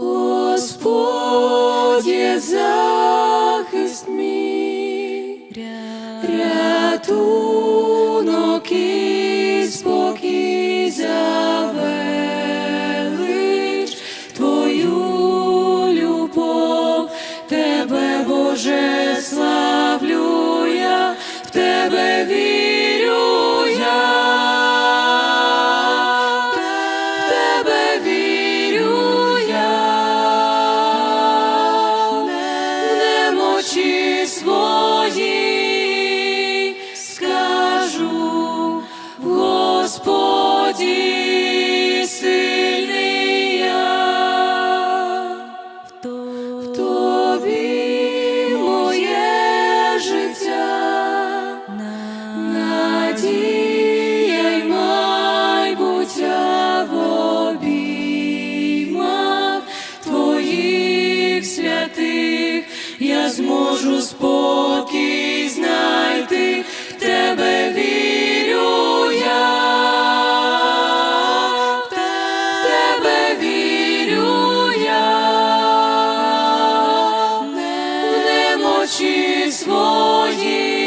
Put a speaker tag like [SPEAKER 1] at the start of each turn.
[SPEAKER 1] Господь є захист мій, рятунок і спокій за велич. Твою любов, Тебе, Боже, славлю я, в Тебе вірю Господі сильний я, в Тобі моє життя, надія й майбуття в обіймах Твоїх святих я зможу спокій знайти. очі свої.